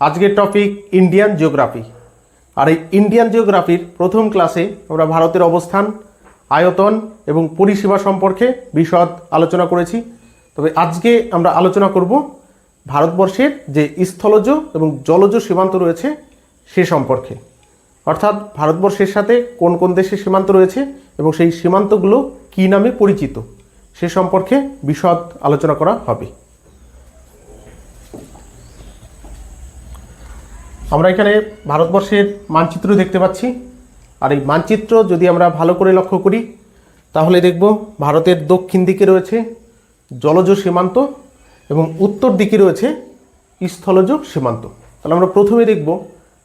আজকের topic Indian geography আর এই Indian জিওগ্রাফির প্রথম ক্লাসে আমরা ভারতের অবস্থান, আয়তন এবং পরিষেবা সম্পর্কে বিশদ আলোচনা করেছি। তবে আজকে আমরা আলোচনা করব ভারতবর্ষের যে স্থলজ এবং জলজ সীমান্ত রয়েছে সে সম্পর্কে। অর্থাৎ ভারতবর্ষের সাথে কোন কোন দেশের সীমান্ত রয়েছে এবং সেই সীমান্তগুলো কী নামে পরিচিত সে সম্পর্কে বিশদ আলোচনা করা হবে। আমরা এখানে ভারতবর্ষের মানচিত্র দেখতে পাচ্ছি। আর এই মানচিত্র যদি আমরা ভালো করে লক্ষ্য করি, তাহলে দেখব ভারতের দক্ষিণ দিকে রয়েছে জলজ সীমান্ত এবং উত্তর দিকে রয়েছে স্থলজ সীমান্ত। তাহলে আমরা প্রথমে দেখব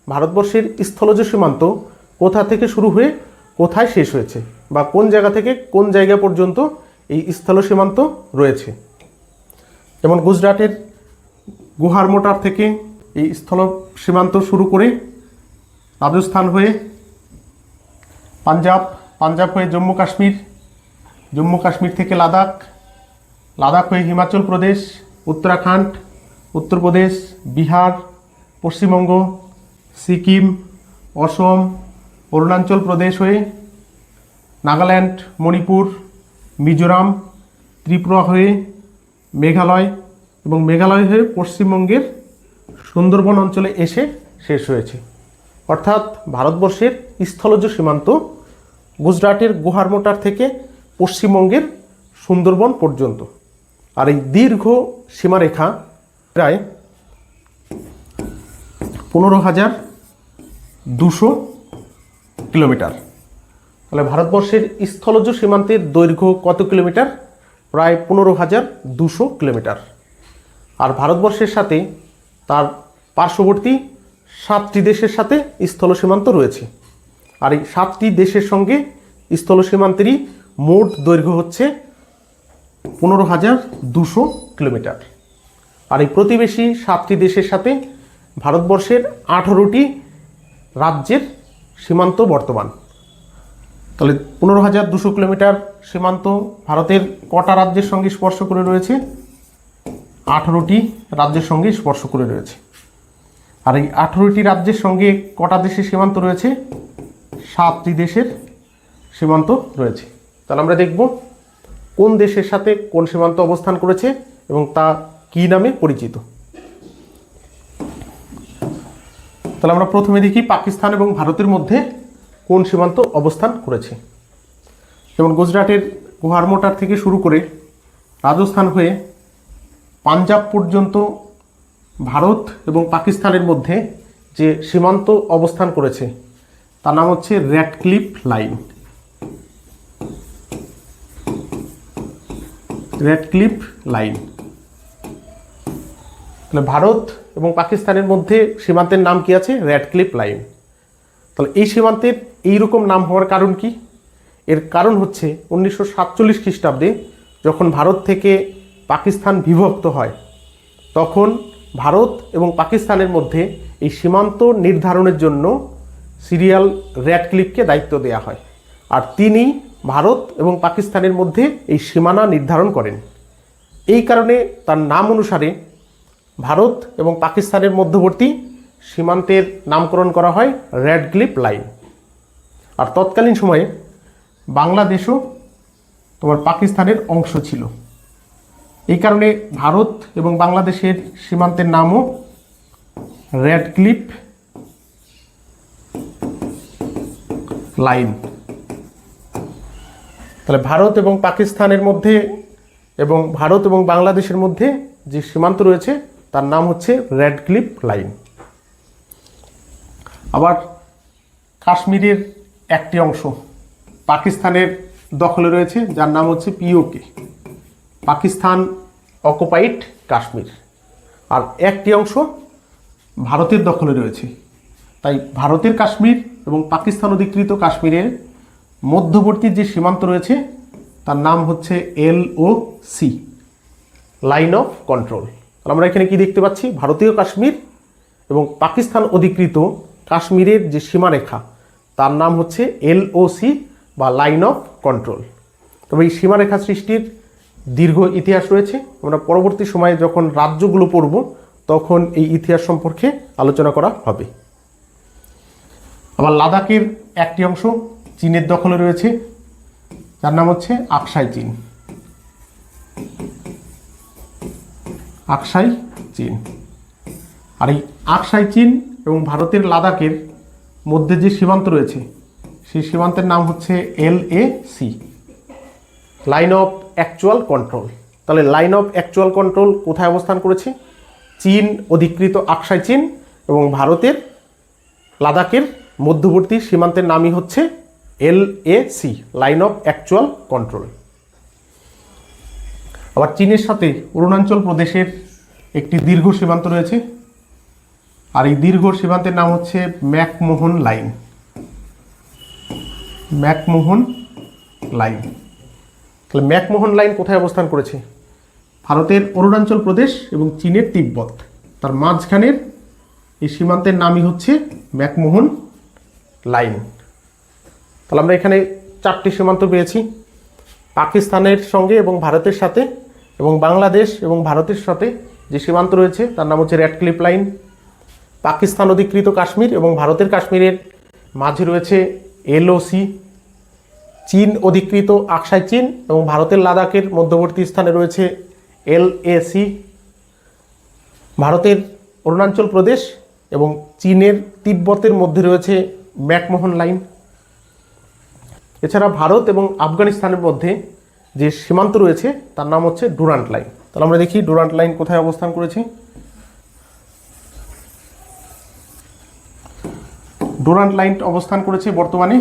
ভারতবর্ষের স্থলজ সীমান্ত কোথা থেকে শুরু হয়ে কোথায় শেষ হয়েছে বা কোন জায়গা থেকে কোন জায়গা পর্যন্ত এই স্থল সীমান্ত রয়েছে। যেমন গুজরাটের গুহার মোটার থেকে এই স্থল সীমান্ত শুরু করে রাজস্থান হয়ে পাঞ্জাব পাঞ্জাব হয়ে জম্মু কাশ্মীর জম্মু কাশ্মীর থেকে লাদাখ লাদাখ হয়ে হিমাচল প্রদেশ, উত্তরাখণ্ড উত্তরপ্রদেশ বিহার, পশ্চিমবঙ্গ, সিকিম, অসম, অরুণাচল প্রদেশ হয়ে নাগাল্যান্ড, মণিপুর, মিজোরাম, ত্রিপুরা হয়ে মেঘালয় এবং মেঘালয় হয়ে পশ্চিমবঙ্গের সুন্দরবন অঞ্চলে এসে শেষ হয়েছে। অর্থাৎ ভারতবর্ষের স্থলজ সীমান্ত গুজরাটের গুহারমোটার থেকে পশ্চিমবঙ্গের সুন্দরবন পর্যন্ত। আর এই দীর্ঘ সীমারেখা প্রায় পনেরো হাজার দুশো কিলোমিটার। তাহলে ভারতবর্ষের স্থলজ সীমান্তের দৈর্ঘ্য কত কিলোমিটার? প্রায় পনেরো হাজার দুশো কিলোমিটার। আর ভারতবর্ষের সাথে তার পার্শ্ববর্তী সাতটি দেশের সাথে স্থল সীমান্ত রয়েছে। আর এই সাতটি দেশের সঙ্গে স্থল সীমান্তেরই মোট দৈর্ঘ্য হচ্ছে পনেরো হাজার দুশো কিলোমিটার। আর এই প্রতিবেশী সাতটি দেশের সাথে ভারতবর্ষের আঠারোটি রাজ্যের সীমান্ত বর্তমান। তাহলে পনেরো হাজার দুশো কিলোমিটার সীমান্ত ভারতের কটা রাজ্যের সঙ্গে স্পর্শ করে রয়েছে? আঠারোটি রাজ্যের সঙ্গে স্পর্শ করে রয়েছে। আর এই আঠারোটি রাজ্যের সঙ্গে কটা দেশের সীমান্ত রয়েছে? সাতটি দেশের সীমান্ত রয়েছে। তাহলে আমরা দেখব কোন দেশের সাথে কোন সীমান্ত অবস্থান করেছে এবং তা কী নামে পরিচিত। তাহলে আমরা প্রথমে দেখি পাকিস্তান এবং ভারতের মধ্যে কোন সীমান্ত অবস্থান করেছে। যেমন গুজরাটের গুহারমোটার থেকে শুরু করে রাজস্থান হয়ে পাঞ্জাব পর্যন্ত ভারত এবং পাকিস্তানের মধ্যে যে সীমান্ত অবস্থান করেছে, তার নাম হচ্ছে Radcliffe line Radcliffe line তাহলে ভারত এবং পাকিস্তানের মধ্যে সীমান্তের নাম কি আছে? রেড ক্লিপ লাইন তাহলে এই সীমান্তের এইরকম নাম হওয়ার কারণ কি? এর কারণ হচ্ছে উনিশশো সাতচল্লিশ খ্রিস্টাব্দে যখন ভারত থেকে পাকিস্তান বিভক্ত হয়, তখন ভারত এবং পাকিস্তানের মধ্যে এই সীমান্ত নির্ধারণের জন্য সিরিয়াল রেড ক্লিপকে দায়িত্ব দেওয়া হয়। আর তিনি ভারত এবং পাকিস্তানের মধ্যে এই সীমানা নির্ধারণ করেন। এই কারণে তার নাম অনুসারে ভারত এবং পাকিস্তানের মধ্যবর্তী সীমান্তের নামকরণ করা হয় রেড ক্লিপ লাইন। আর তৎকালীন সময়ে বাংলাদেশও তোমার পাকিস্তানের অংশ ছিল। এই কারণে ভারত এবং বাংলাদেশের সীমান্তের নামও রেড ক্লিপ লাইন তাহলে ভারত এবং পাকিস্তানের মধ্যে এবং ভারত এবং বাংলাদেশের মধ্যে যে সীমান্ত রয়েছে, তার নাম হচ্ছে রেড ক্লিপ লাইন আবার কাশ্মীরের একটি অংশ পাকিস্তানের দখলে রয়েছে, যার নাম হচ্ছে পিওকে পাকিস্তান অকুপাইড কাশ্মীর। আর একটি অংশ ভারতের দখলে রয়েছে। তাই ভারতের কাশ্মীর এবং পাকিস্তান অধিকৃত কাশ্মীরের মধ্যবর্তী যে সীমান্ত রয়েছে, তার নাম হচ্ছে L O C, line of control. আমরা এখানে কি দেখতে পাচ্ছি? ভারতীয় কাশ্মীর এবং পাকিস্তান অধিকৃত কাশ্মীরের যে সীমারেখা, তার নাম হচ্ছে এলওসি বা লাইন অফ কন্ট্রোল। তবে এই সীমারেখা সৃষ্টির দীর্ঘ ইতিহাস রয়েছে। আমরা পরবর্তী সময়ে যখন রাজ্যগুলো পড়ব, তখন এই ইতিহাস সম্পর্কে আলোচনা করা হবে। আবার লাদাখের একটি অংশ চীনের দখলে রয়েছে। যার নাম হচ্ছে আকসাই চীন। আকসাই চীন। আর এই আকসাই চীন এবং ভারতের লাদাখের মধ্যে যে সীমান্ত রয়েছে, সেই সীমান্তের নাম হচ্ছে L A C. Line of actual control তাহলে লাইন অফ অ্যাকচুয়াল কন্ট্রোল কোথায় অবস্থান করেছে? চীন, অধিকৃত আকসাই চীন এবং ভারতের লাদাখের মধ্যবর্তী সীমান্তের নামই হচ্ছে L A C line of actual control আবার চীনের সাথে অরুণাচল প্রদেশের একটি দীর্ঘ সীমান্ত রয়েছে। আর এই দীর্ঘ সীমান্তের নাম হচ্ছে ম্যাকমোহন লাইন। McMahon line. তাহলে ম্যাকমোহন লাইন কোথায় অবস্থান করেছে? ভারতের অরুণাচল প্রদেশ এবং চীনের তিব্বত। তার মাঝখানের এই সীমান্তের নামই হচ্ছে ম্যাকমোহন লাইন। তাহলে আমরা এখানে চারটি সীমান্ত পেয়েছি। পাকিস্তানের সঙ্গে এবং ভারতের সাথে এবং বাংলাদেশ এবং ভারতের সাথে যে সীমান্ত রয়েছে তার নাম হচ্ছে রেড ক্লিপ লাইন। পাকিস্তান অধিকৃত কাশ্মীর এবং ভারতের কাশ্মীরের মাঝে রয়েছে এলওসি। চীন অধিকৃত আকসাই চীন এবং ভারতের লাদাখের মধ্যবর্তী স্থানে রয়েছে এলএসি ভারতের অরুণাচল প্রদেশ এবং চীনের তিব্বতের মধ্যে রয়েছে ম্যাকমোহন লাইন। এছাড়া ভারত এবং আফগানিস্তানের মধ্যে যে সীমান্ত রয়েছে, তার নাম হচ্ছে ডুরান্ট লাইন। তাহলে আমরা দেখি ডুরান্ট লাইন কোথায় অবস্থান করেছে। ডুরান্ট লাইন অবস্থান করেছে বর্তমানে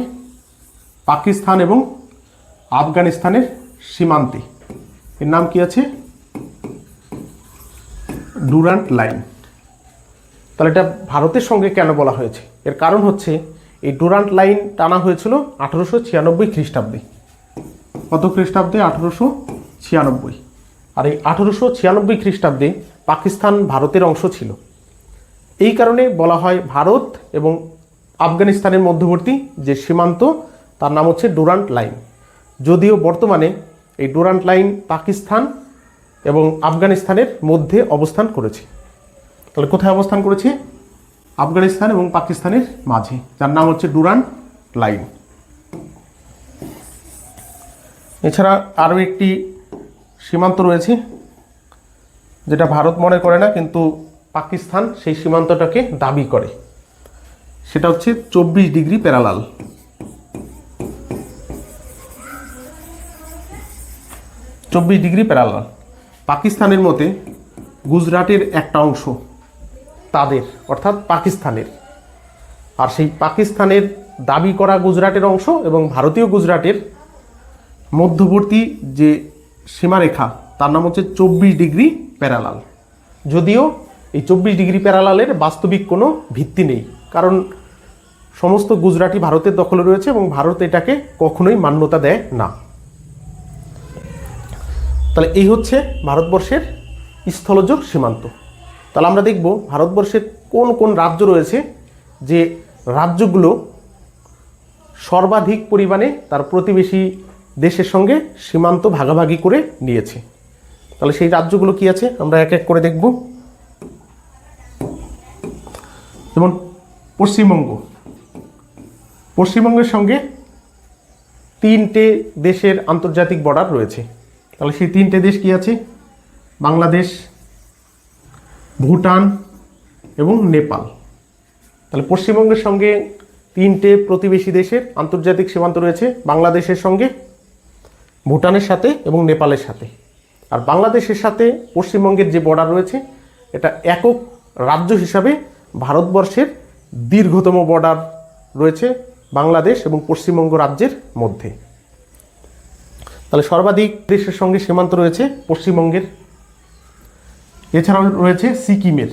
পাকিস্তান এবং আফগানিস্তানের সীমান্তে। এর নাম কি আছে? Durand line. তাহলে এটা ভারতের সঙ্গে কেন বলা হয়েছে? এর কারণ হচ্ছে, এই ডুরান্ট লাইন টানা হয়েছিল আঠেরোশো ছিয়ানব্বই খ্রিস্টাব্দে। কত খ্রিস্টাব্দে? আঠেরোশো ছিয়ানব্বই। আর এই আঠেরোশো ছিয়ানব্বই খ্রিস্টাব্দে পাকিস্তান ভারতের অংশ ছিল। এই কারণে বলা হয় ভারত এবং আফগানিস্তানের মধ্যবর্তী যে সীমান্ত তার নাম হচ্ছে ডুরান্ট লাইন। যদিও বর্তমানে এই ডুরান্ট লাইন পাকিস্তান এবং আফগানিস্তানের মধ্যে অবস্থান করেছে। তাহলে কোথায় অবস্থান করেছে? আফগানিস্তান এবং পাকিস্তানের মাঝে। যার নাম হচ্ছে ডুরান্ট লাইন। এছাড়া আরও একটি সীমান্ত রয়েছে, যেটা ভারত মনে করে না, কিন্তু পাকিস্তান সেই সীমান্তটাকে দাবি করে। সেটা হচ্ছে চব্বিশ ডিগ্রি প্যারালাল। চব্বিশ ডিগ্রি প্যারালাল। পাকিস্তানের মতে গুজরাটের একটা অংশ তাদের, অর্থাৎ পাকিস্তানের। আর সেই পাকিস্তানের দাবি করা গুজরাটের অংশ এবং ভারতীয় গুজরাটের মধ্যবর্তী যে সীমারেখা, তার নাম হচ্ছে চব্বিশ ডিগ্রি প্যারালাল। যদিও এই চব্বিশ ডিগ্রি প্যারালালের বাস্তবিক কোনো ভিত্তি নেই, কারণ সমস্ত গুজরাটি ভারতের দখলে রয়েছে এবং ভারত এটাকে কখনোই মান্যতা দেয় না। তাহলে এই হচ্ছে ভারতবর্ষের স্থলজ সীমান্ত। তাহলে আমরা দেখব ভারতবর্ষের কোন কোন রাজ্য রয়েছে যে রাজ্যগুলো সর্বাধিক পরিমাণে তার প্রতিবেশী দেশের সঙ্গে সীমান্ত ভাগাভাগি করে নিয়েছে। তাহলে সেই রাজ্যগুলো কি আছে? আমরা এক এক করে দেখব। যেমন পশ্চিমবঙ্গ। পশ্চিমবঙ্গের সঙ্গে তিনটে দেশের আন্তর্জাতিক বর্ডার রয়েছে। তাহলে সেই তিনটে দেশ কি আছে? বাংলাদেশ, ভুটান এবং নেপাল। তাহলে পশ্চিমবঙ্গের সঙ্গে তিনটে প্রতিবেশী দেশের আন্তর্জাতিক সীমান্ত রয়েছে, বাংলাদেশের সঙ্গে, ভুটানের সাথে এবং নেপালের সাথে। আর বাংলাদেশের সাথে পশ্চিমবঙ্গের যে বর্ডার রয়েছে, এটা একক রাজ্য হিসাবে ভারতবর্ষের দীর্ঘতম বর্ডার রয়েছে বাংলাদেশ এবং পশ্চিমবঙ্গ রাজ্যের মধ্যে। তাহলে সর্বাধিক দেশের সঙ্গে সীমান্ত রয়েছে পশ্চিমবঙ্গের। এছাড়াও রয়েছে সিকিমের।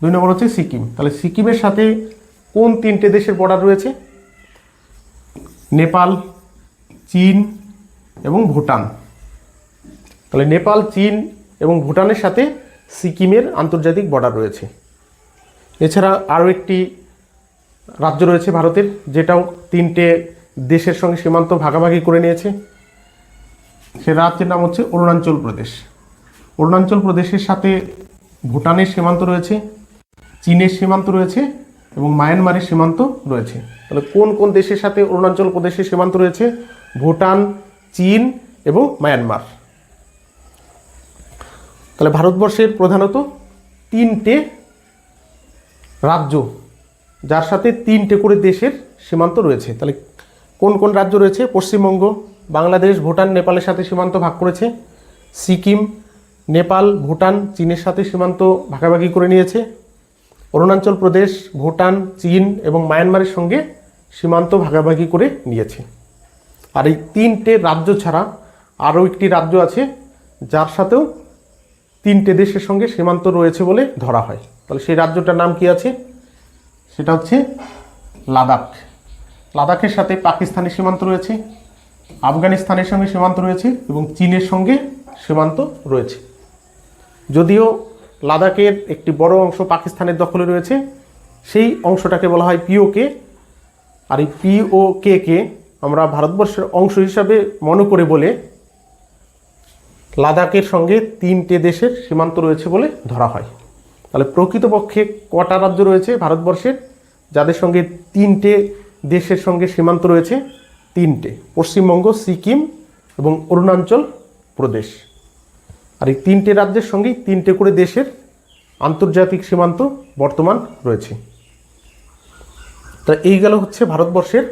দুই নম্বর হচ্ছে সিকিম। তাহলে সিকিমের সাথে কোন তিনটে দেশের বর্ডার রয়েছে? নেপাল, চীন এবং ভুটান। তাহলে নেপাল, চীন এবং ভুটানের সাথে সিকিমের আন্তর্জাতিক বর্ডার রয়েছে। এছাড়া আরও একটি রাজ্য রয়েছে ভারতের, যেটাও তিনটে দেশের সঙ্গে সীমান্ত ভাগাভাগি করে নিয়েছে। সে রাজ্যের নাম হচ্ছে অরুণাচল প্রদেশ। অরুণাচল প্রদেশের সাথে ভুটানের সীমান্ত রয়েছে, চীনের সীমান্ত রয়েছে এবং মায়ানমারের সীমান্ত রয়েছে। তাহলে কোন কোন দেশের সাথে অরুণাচল প্রদেশের সীমান্ত রয়েছে? ভুটান, চীন এবং মায়ানমার। তাহলে ভারতবর্ষের প্রধানত তিনটে রাজ্য, যার সাথে তিনটে করে দেশের সীমান্ত রয়েছে। তাহলে কোন কোন রাজ্য রয়েছে? পশ্চিমবঙ্গ বাংলাদেশ, ভুটান, নেপালের সাথে সীমান্ত ভাগ করেছে। সিকিম, নেপাল, ভুটান, চীনের সাথে সীমান্ত ভাগাভাগি করে নিয়েছে। অরুণাচল প্রদেশ, ভুটান, চীন এবং মায়ানমারের সঙ্গে সীমান্ত ভাগাভাগি করে নিয়েছে। আর এই তিনটে রাজ্য ছাড়া আরও একটি রাজ্য আছে, যার সাথেও তিনটে দেশের সঙ্গে সীমান্ত রয়েছে বলে ধরা হয়। তাহলে সেই রাজ্যটার নাম কি আছে? সেটা হচ্ছে লাদাখ। লাদাখের সাথে পাকিস্তানের সীমান্ত রয়েছে। আফগানিস্তানের সঙ্গে সীমান্ত রয়েছে এবং চীনের সঙ্গে সীমান্ত রয়েছে। যদিও লাদাখের একটি বড় অংশ পাকিস্তানের দখলে রয়েছে, সেই অংশটাকে বলা হয় পিওকে আর এই পিওকে কে আমরা ভারতবর্ষের অংশ হিসাবে মনে করে বলে লাদাখের সঙ্গে তিনটে দেশের সীমান্ত রয়েছে বলে ধরা হয়। তাহলে প্রকৃতপক্ষে কটা রাজ্য রয়েছে ভারতবর্ষের, যাদের সঙ্গে তিনটে দেশের সঙ্গে সীমান্ত রয়েছে? তিনটে, পশ্চিমবঙ্গ, সিকিম এবং অরুণাচল প্রদেশ। আর এই তিনটে রাজ্যের সঙ্গেই তিনটে করে দেশের আন্তর্জাতিক সীমান্ত বর্তমান রয়েছে। তা এই গেল হচ্ছে ভারতবর্ষের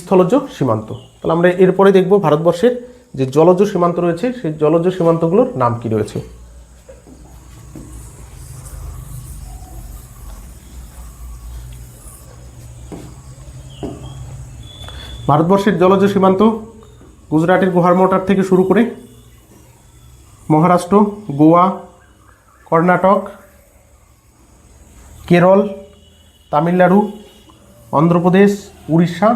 স্থলজ সীমান্ত। তাহলে আমরা এরপরে দেখব ভারতবর্ষের যে জলজ সীমান্ত রয়েছে, সেই জলজ সীমান্তগুলোর নাম কি রয়েছে? ভারতবর্ষের জলজ সীমান্ত গুজরাটের গুহার মোটার থেকে শুরু করে মহারাষ্ট্র, গোয়া, কর্ণাটক, কেরল, তামিলনাড়ু, অন্ধ্রপ্রদেশ, উড়িষ্যা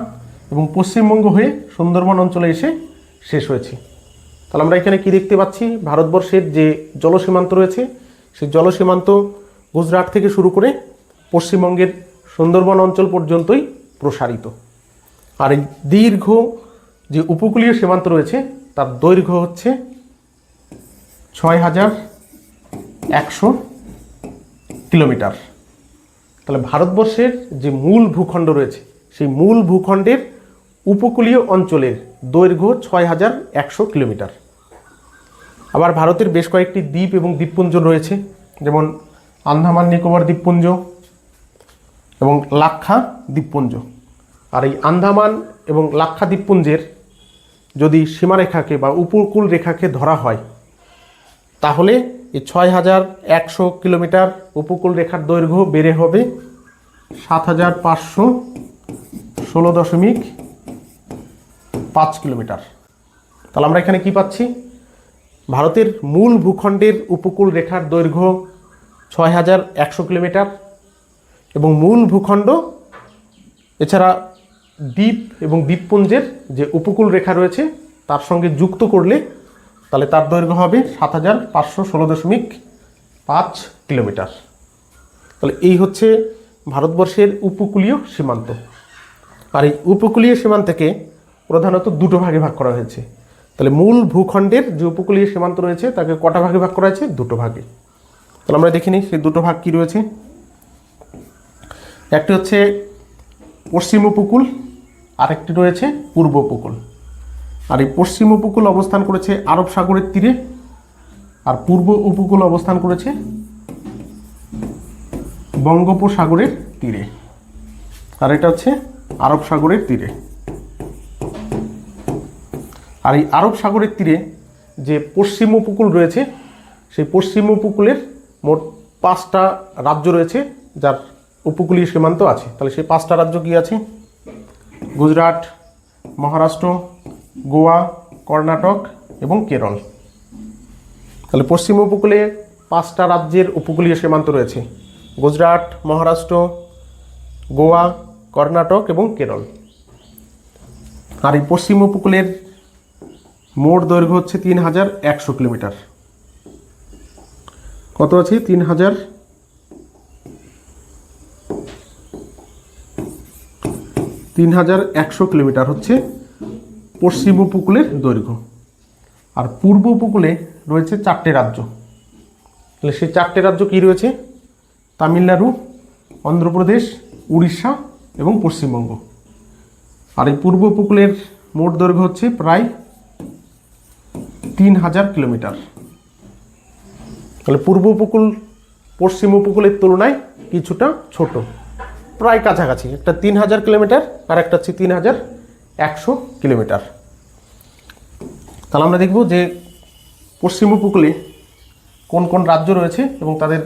এবং পশ্চিমবঙ্গ হয়ে সুন্দরবন অঞ্চলে এসে শেষ হয়েছে। তাহলে আমরা এখানে কি দেখতে পাচ্ছি? ভারতবর্ষের যে জলসীমান্ত রয়েছে, সেই জলসীমান্ত গুজরাট থেকে শুরু করে পশ্চিমবঙ্গের সুন্দরবন অঞ্চল পর্যন্তই প্রসারিত। আর এই দীর্ঘ যে উপকূলীয় সীমান্ত রয়েছে, তার দৈর্ঘ্য হচ্ছে ছয় হাজার একশো কিলোমিটার। তাহলে ভারতবর্ষের যে মূল ভূখণ্ড রয়েছে, সেই মূল ভূখণ্ডের উপকূলীয় অঞ্চলের দৈর্ঘ্য ছয় হাজার একশো কিলোমিটার। আবার ভারতের বেশ কয়েকটি দ্বীপ এবং দ্বীপপুঞ্জ রয়েছে, যেমন আন্দামান নিকোবর দ্বীপপুঞ্জ এবং লাক্ষা দ্বীপপুঞ্জ। আর এই আন্দামান এবং লাক্ষাদ্বীপপুঞ্জের যদি সীমারেখাকে বা উপকূল রেখাকে ধরা হয়, তাহলে এই ছয় হাজার একশো কিলোমিটার উপকূল রেখার দৈর্ঘ্য বেড়ে হবে সাত হাজার পাঁচশো ষোলো দশমিক পাঁচ কিলোমিটার। তাহলে আমরা এখানে কি পাচ্ছি? ভারতের মূল ভূখণ্ডের উপকূল রেখার দৈর্ঘ্য ছয় হাজার একশো কিলোমিটার এবং মূল ভূখণ্ড, এছাড়া দ্বীপ এবং দ্বীপপুঞ্জের যে উপকূল রেখা রয়েছে, তার সঙ্গে যুক্ত করলে তাহলে তার দৈর্ঘ্য হবে সাত হাজার পাঁচশো ষোলো দশমিক পাঁচ কিলোমিটার। তাহলে এই হচ্ছে ভারতবর্ষের উপকূলীয় সীমান্ত। আর এই উপকূলীয় সীমান্তকে প্রধানত দুটো ভাগে ভাগ করা হয়েছে। তাহলে মূল ভূখণ্ডের যে উপকূলীয় সীমান্ত রয়েছে, তাকে কটা ভাগে ভাগ করা হয়েছে? দুটো ভাগে। তাহলে আমরা দেখে নিই সেই দুটো ভাগ কী রয়েছে। একটি হচ্ছে পশ্চিম উপকূল, আরেকটি রয়েছে পূর্ব উপকূল। আর এই পশ্চিম উপকূল অবস্থান করেছে আরব সাগরের তীরে, আর পূর্ব উপকূল অবস্থান করেছে বঙ্গোপসাগরের তীরে। আর এটা হচ্ছে আরব সাগরের তীরে। আর এই আরব সাগরের তীরে যে পশ্চিম উপকূল রয়েছে, সেই পশ্চিম উপকূলের মোট পাঁচটা রাজ্য রয়েছে, যার উপকূলীয় সীমান্ত আছে। তাহলে সেই পাঁচটা রাজ্য কি আছে? গুজরাট, মহারাষ্ট্র, গোয়া, কর্ণাটক এবং কেরল। তাহলে পশ্চিম উপকূলে পাঁচটা রাজ্যের উপকূলীয় সীমান্ত রয়েছে। গুজরাট, মহারাষ্ট্র, গোয়া, কর্ণাটক এবং কেরল। আর এই পশ্চিম উপকূলের মোট দৈর্ঘ্য হচ্ছে তিন হাজার একশো কিলোমিটার। কত আছে? তিন হাজার তিন হাজার একশো কিলোমিটার হচ্ছে পশ্চিম উপকূলের দৈর্ঘ্য। আর পূর্ব উপকূলে রয়েছে চারটে রাজ্য। তাহলে সেই চারটে রাজ্য কী রয়েছে? তামিলনাড়ু, অন্ধ্রপ্রদেশ, উড়িষ্যা এবং পশ্চিমবঙ্গ। আর এই পূর্ব উপকূলের মোট দৈর্ঘ্য হচ্ছে প্রায় তিন হাজার কিলোমিটার। তাহলে পূর্ব উপকূল, পশ্চিম উপকূলের তুলনায় কিছুটা ছোট। প্রায় কাছাকাছি। একটা তিন হাজার কিলোমিটার আর একটা হচ্ছে তিন হাজার একশো কিলোমিটার। তাহলে আমরা দেখব যে পশ্চিম উপকূলে কোন কোন রাজ্য রয়েছে এবং তাদের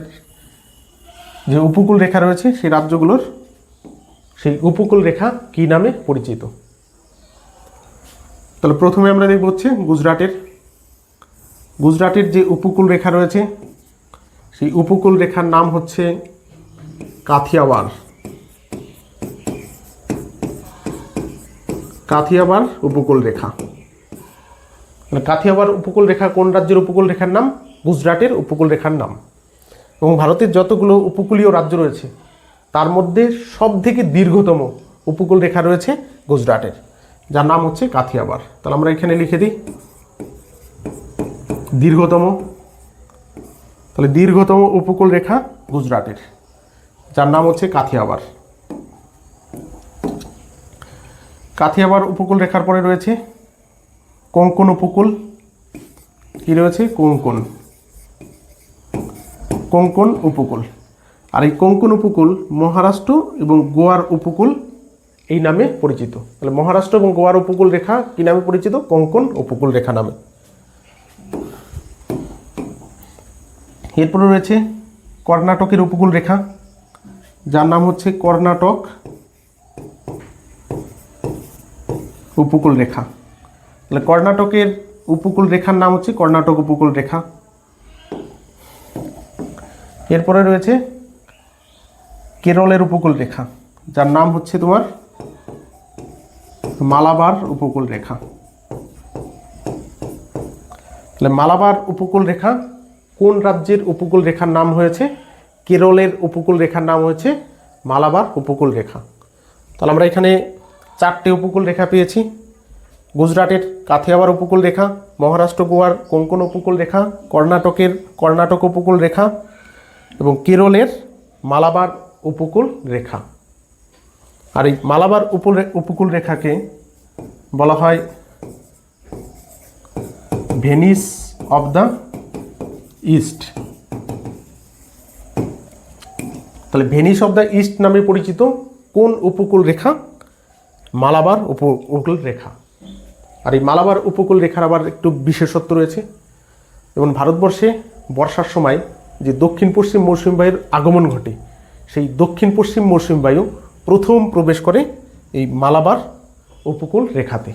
যে উপকূল রেখা রয়েছে, সেই রাজ্যগুলোর সেই উপকূল রেখা কী নামে পরিচিত? তাহলে প্রথমে আমরা দেখব হচ্ছে গুজরাটের। গুজরাটের যে উপকূল রেখা রয়েছে, সেই উপকূল রেখার নাম হচ্ছে কাথিয়াওয়ার কাথিয়াবার উপকূল রেখা। কাথিয়াবার উপকূল রেখা কোন রাজ্যের উপকূল রেখার নাম? গুজরাটের উপকূল রেখার নাম। এবং ভারতের যতগুলো উপকূলীয় রাজ্য রয়েছে, তার মধ্যে সব থেকে দীর্ঘতম উপকূল রেখা রয়েছে গুজরাটের, যার নাম হচ্ছে কাথিয়াবার। তাহলে আমরা এখানে লিখে দিই। দীর্ঘতম। তাহলে দীর্ঘতম উপকূল রেখা গুজরাটের, যার নাম হচ্ছে কাথিয়াবার। কাথিয়াবার উপকূল রেখার পরে রয়েছে। কোঙ্কন উপকূল? কি রয়েছে? কোঙ্কন কোঙ্কন উপকূল। আর এই কোঙ্কন উপকূল মহারাষ্ট্র এবং গোয়ার উপকূল এই নামে পরিচিত। তাহলে মহারাষ্ট্র এবং গোয়ার উপকূল রেখা কি নামে পরিচিত? কোঙ্কন উপকূল রেখা নামে। এরপরে রয়েছে কর্ণাটকের উপকূল রেখা। যার নাম হচ্ছে কর্ণাটক। উপকূল রেখা। তাহলে কর্ণাটকের উপকূল রেখার নাম হচ্ছে কর্ণাটক উপকূল রেখা। এরপরে রয়েছে কেরলের উপকূল রেখা, যার নাম হচ্ছে তোমার মালাবার উপকূল রেখা। তাহলে মালাবার উপকূল রেখা কোন রাজ্যের উপকূল রেখার নাম হয়েছে? কেরলের উপকূল রেখার নাম হয়েছে মালাবার উপকূল রেখা। তাহলে আমরা এখানে চারটে উপকূল রেখা পেয়েছি। গুজরাটের কাথিয়াবার উপকূল রেখা, মহারাষ্ট্র গোয়ার কোঙ্কন উপকূল রেখা, কর্ণাটকের কর্ণাটক উপকূল রেখা এবং কেরলের মালাবার উপকূল রেখা। আর এই মালাবার উপকূল উপকূল রেখাকে বলা হয় ভেনিস অব দ্য ইস্ট। তাহলে ভেনিস অব দ্য ইস্ট নামে পরিচিত কোন উপকূল রেখা? মালাবার উপকূল রেখা। আর এই মালাবার উপকূল রেখার আবার একটু বিশেষত্ব রয়েছে। যেমন ভারতবর্ষে বর্ষার সময় যে দক্ষিণ পশ্চিম মৌসুমী বায়ুর আগমন ঘটে, সেই দক্ষিণ পশ্চিম মৌসুমী বায়ু প্রথম প্রবেশ করে এই মালাবার উপকূল রেখাতে।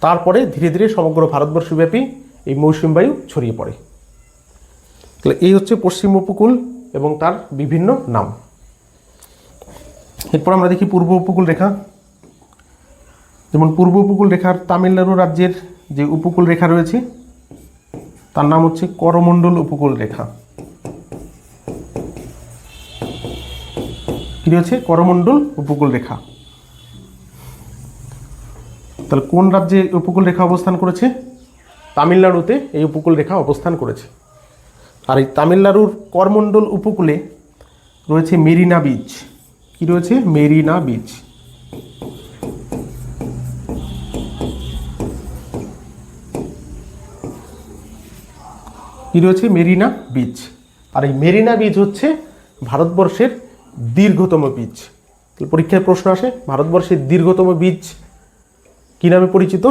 তারপরে ধীরে ধীরে সমগ্র ভারতবর্ষব্যাপী এই মৌসুমী বায়ু ছড়িয়ে পড়ে। তাহলে এই হচ্ছে পশ্চিম উপকূল এবং তার বিভিন্ন নাম। এরপর আমরা দেখি পূর্ব উপকূল রেখা। যেমন পূর্ব উপকূল রেখার তামিলনাড়ু রাজ্যের যে উপকূল রেখা রয়েছে, তার নাম হচ্ছে করমণ্ডল উপকূল রেখা কি রয়েছে? করমণ্ডল উপকূল রেখা তাহলে কোন রাজ্যে উপকূল রেখা অবস্থান করেছে? তামিলনাড়ুতে এই উপকূল রেখা অবস্থান করেছে। আর এই তামিলনাড়ুর করমণ্ডল উপকূলে রয়েছে মেরিনা বিচ। কি রয়েছে? Marina beach. কি রয়েছে? মেরিনা বিচ আর এই মেরিনা বিচ হচ্ছে ভারতবর্ষের দীর্ঘতম বিচ পরীক্ষায় প্রশ্ন আসে, ভারতবর্ষের দীর্ঘতম বিচ কী নামে পরিচিত?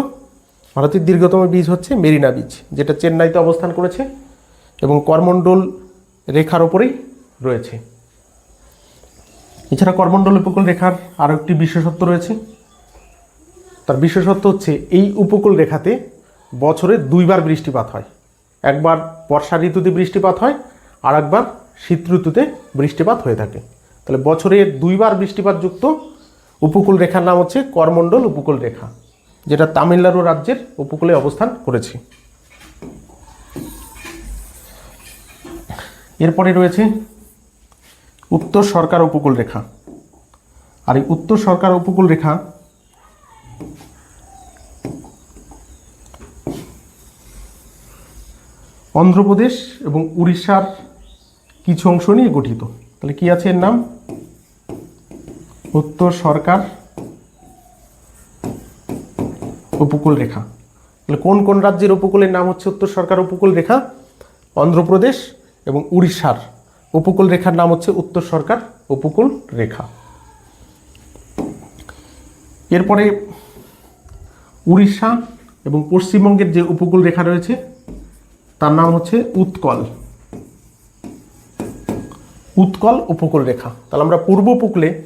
ভারতের দীর্ঘতম বীজ হচ্ছে মেরিনা বীজ যেটা চেন্নাইতে অবস্থান করেছে এবং করমণ্ডল রেখার ওপরেই রয়েছে। এছাড়া করমণ্ডল উপকূল রেখার আরও একটি বিশেষত্ব রয়েছে। তার বিশেষত্ব হচ্ছে এই উপকূল রেখাতে বছরে দুইবার বৃষ্টিপাত হয়। একবার বর্ষা ঋতুতে বৃষ্টিপাত হয় আর একবার শীত ঋতুতে বৃষ্টিপাত হয়ে থাকে। তাহলে বছরে দুইবার বৃষ্টিপাতযুক্ত উপকূল রেখার নাম হচ্ছে করমণ্ডল উপকূল রেখা, যেটা তামিলনাড়ু রাজ্যের উপকূলে অবস্থান করেছে। এরপরে রয়েছে উত্তর সরকার উপকূল রেখা। আর এই উত্তর সরকার উপকূল রেখা অন্ধ্রপ্রদেশ এবং উড়িষ্যার কিছু অংশ নিয়ে গঠিত। তাহলে কি আছে এর নাম? উত্তর সরকার উপকূল রেখা তাহলে কোন কোন রাজ্যের উপকূলের নাম হচ্ছে উত্তর সরকার উপকূল রেখা অন্ধ্রপ্রদেশ এবং উড়িষ্যার উপকূল রেখার নাম হচ্ছে উত্তর সরকার উপকূল রেখা এরপরে উড়িষ্যা এবং পশ্চিমবঙ্গের যে উপকূল রেখা রয়েছে তার নাম হচ্ছে উৎকল। উৎকল উপকূল রেখা। তাহলে আমরা পূর্ব উপকূলে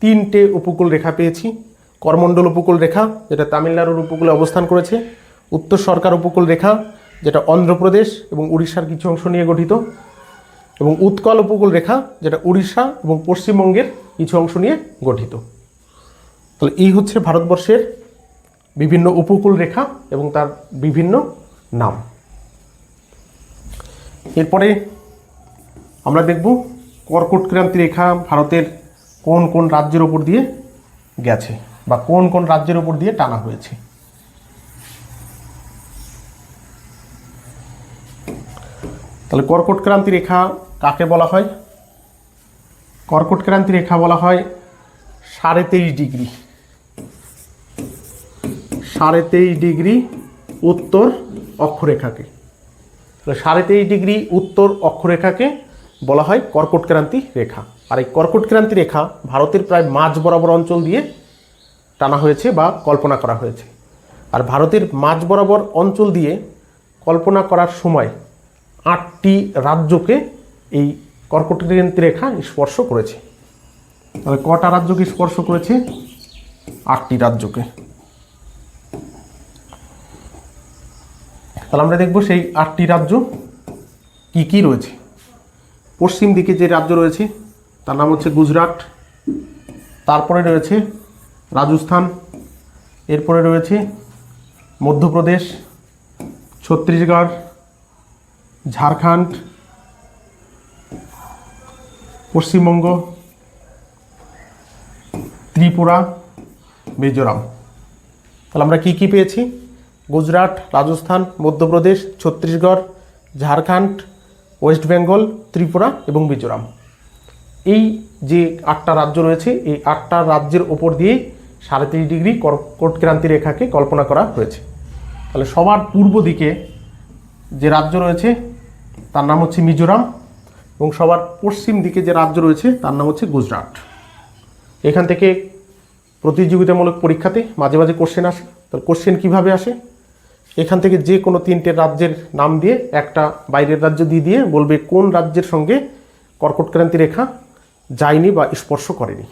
তিনটে উপকূল রেখা পেয়েছি। করমণ্ডল উপকূল রেখা, যেটা তামিলনাড়ুর উপকূলে অবস্থান করেছে। উত্তর সরকার উপকূল রেখা, যেটা অন্ধ্রপ্রদেশ এবং উড়িষ্যার কিছু অংশ নিয়ে গঠিত। এবং উৎকল উপকূল রেখা, যেটা উড়িষ্যা এবং পশ্চিমবঙ্গের কিছু অংশ নিয়ে গঠিত। তাহলে এই হচ্ছে ভারতবর্ষের বিভিন্ন উপকূল রেখা এবং তার বিভিন্ন নাম। এরপরে আমরা দেখব কর্কটক্রান্তি রেখা ভারতের কোন কোন রাজ্যের ওপর দিয়ে গেছে বা কোন কোন রাজ্যের ওপর দিয়ে টানা হয়েছে। তাহলে কর্কটক্রান্তি রেখা কাকে বলা হয়? কর্কটক্রান্তি রেখা বলা হয় সাড়ে তেইশ ডিগ্রি। সাড়ে তেইশ ডিগ্রি উত্তর অক্ষরেখাকে। সাড়ে তেইশ ডিগ্রি উত্তর অক্ষরেখাকে বলা হয় কর্কটক্রান্তি রেখা। আর এই কর্কট ক্রান্তি রেখা ভারতের প্রায় মাঝ বরাবর অঞ্চল দিয়ে টানা হয়েছে বা কল্পনা করা হয়েছে। আর ভারতের মাঝ বরাবর অঞ্চল দিয়ে কল্পনা করার সময় আটটি রাজ্যকে এই কর্কট ক্রান্তি রেখা স্পর্শ করেছে। তাহলে কটা রাজ্যকে স্পর্শ করেছে? আটটি রাজ্যকে। তাহলে আমরা দেখব সেই আটটি রাজ্য কি কি রয়েছে। পশ্চিম দিকে যে রাজ্য রয়েছে, তার নাম হচ্ছে গুজরাট, তারপরে রয়েছে রাজস্থান, এরপরে রয়েছে মধ্যপ্রদেশ, ছত্তিশগড়, ঝাড়খণ্ড, পশ্চিমবঙ্গ, ত্রিপুরা, মিজোরাম। তাহলে আমরা কি কি পেয়েছি? গুজরাট, রাজস্থান, মধ্যপ্রদেশ, ছত্তিশগড়, ঝাড়খণ্ড, ওয়েস্ট বেঙ্গল, ত্রিপুরা এবং মিজোরাম। এই যে আটটা রাজ্য রয়েছে, এই আটটা রাজ্যের ওপর দিয়েই সাড়ে তিরিশ ডিগ্রি কর্কট ক্রান্তি রেখাকে কল্পনা করা হয়েছে। তাহলে সবার পূর্ব দিকে যে রাজ্য রয়েছে, তার নাম হচ্ছে মিজোরাম এবং সবার পশ্চিম দিকে যে রাজ্য রয়েছে, তার নাম হচ্ছে গুজরাট। এখান থেকে প্রতিযোগিতামূলক পরীক্ষাতে মাঝে মাঝে কোশ্চেন আসে। তাহলে কোশ্চেন কীভাবে আসে? এখান থেকে যে কোনো তিনটে রাজ্যের নাম দিয়ে একটা বাইরের রাজ্য দিয়ে দিয়ে বলবে কোন রাজ্যের সঙ্গে কর্কট ক্রান্তি রেখা যায়নি বা স্পর্শ করেনি।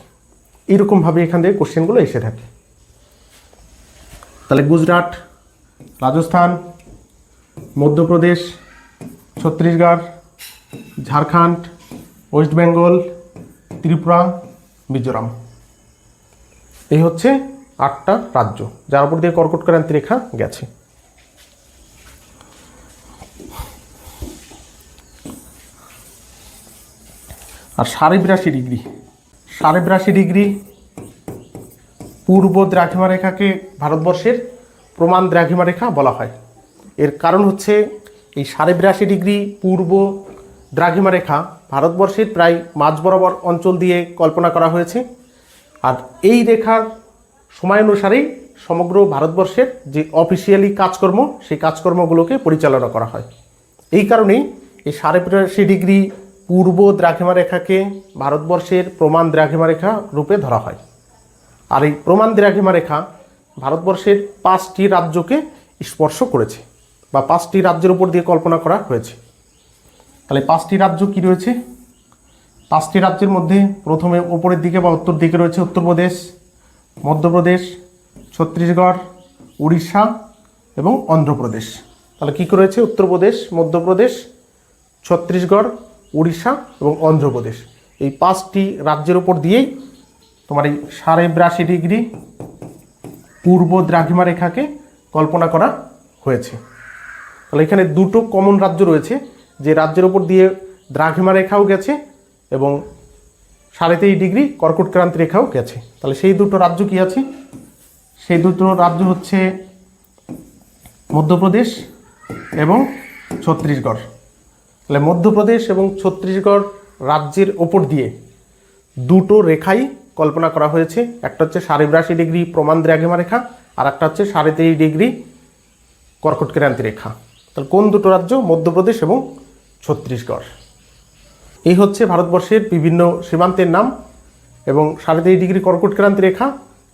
এইরকমভাবে এখান থেকে কোশ্চেনগুলো এসে থাকে। তাহলে গুজরাট, রাজস্থান, মধ্যপ্রদেশ, ছত্তিশগড়, ঝাড়খণ্ড, ওয়েস্ট বেঙ্গল, ত্রিপুরা, মিজোরাম। এই হচ্ছে আটটা রাজ্য যার উপর দিয়ে কর্কট ক্রান্তি রেখা গেছে। আর সাড়ে বিরাশি ডিগ্রি। সাড়ে বিরাশি ডিগ্রি পূর্ব দ্রাঘিমা রেখাকে ভারতবর্ষের প্রমাণ দ্রাঘিমা রেখা বলা হয়। এর কারণ হচ্ছে এই সাড়ে বিরাশি ডিগ্রি পূর্ব দ্রাঘিমা রেখা ভারতবর্ষের প্রায় মাঝ বরাবর অঞ্চল দিয়ে কল্পনা করা হয়েছে। আর এই রেখার সময় অনুসারেই সমগ্র ভারতবর্ষের যে অফিসিয়ালি কাজকর্ম, সেই কাজকর্মগুলোকে পরিচালনা করা হয়। এই কারণেই এই সাড়ে বিরাশি ডিগ্রি পূর্ব দ্রাঘিমা রেখাকে ভারতবর্ষের প্রমাণ দ্রাঘিমা রেখা রূপে ধরা হয়। আর এই প্রমাণ দ্রাঘিমা রেখা ভারতবর্ষের পাঁচটি রাজ্যকে স্পর্শ করেছে বা পাঁচটি রাজ্যের উপর দিয়ে কল্পনা করা হয়েছে। তাহলে পাঁচটি রাজ্য কি রয়েছে? পাঁচটি রাজ্যের মধ্যে প্রথমে ওপরের দিকে বা উত্তর দিকে রয়েছে উত্তরপ্রদেশ, মধ্যপ্রদেশ, ছত্তিশগড়, উড়িষ্যা এবং অন্ধ্রপ্রদেশ। তাহলে কী রয়েছে? উত্তরপ্রদেশ, মধ্যপ্রদেশ, ছত্তিশগড় উড়িষ্যা এবং অন্ধ্রপ্রদেশ। এই পাঁচটি রাজ্যের উপর দিয়েই তোমার এই সাড়ে বিরাশি ডিগ্রি পূর্ব দ্রাঘিমা রেখাকে কল্পনা করা হয়েছে। তাহলে এখানে দুটো কমন রাজ্য রয়েছে, যে রাজ্যের উপর দিয়ে দ্রাঘিমা রেখাও গেছে এবং সাড়ে তেইশ ডিগ্রি কর্কট ক্রান্তি রেখাও গেছে। তাহলে সেই দুটো রাজ্য কি আছে? সেই দুটো রাজ্য হচ্ছে মধ্যপ্রদেশ এবং ছত্তিশগড়। তাহলে মধ্যপ্রদেশ এবং ছত্তিশগড় রাজ্যের ওপর দিয়ে দুটো রেখাই কল্পনা করা হয়েছে। একটা হচ্ছে সাড়ে বিরাশি ডিগ্রি প্রমাণ দ্রাঘিমা রেখা, আর একটা হচ্ছে সাড়ে তিরিশ ডিগ্রি কর্কট ক্রান্তি রেখা। তাহলে কোন দুটো রাজ্য? মধ্যপ্রদেশ এবং ছত্তিশগড়। এই হচ্ছে ভারতবর্ষের বিভিন্ন সীমান্তের নাম এবং সাড়ে তিরিশ ডিগ্রি কর্কট ক্রান্তি রেখা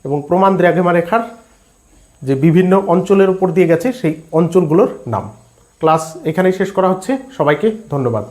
এবং প্রমাণ দ্রাঘিমা রেখার যে বিভিন্ন অঞ্চলের উপর দিয়ে গেছে সেই অঞ্চলগুলোর নাম। ক্লাস এখানেই শেষ করা হচ্ছে। সবাইকে ধন্যবাদ।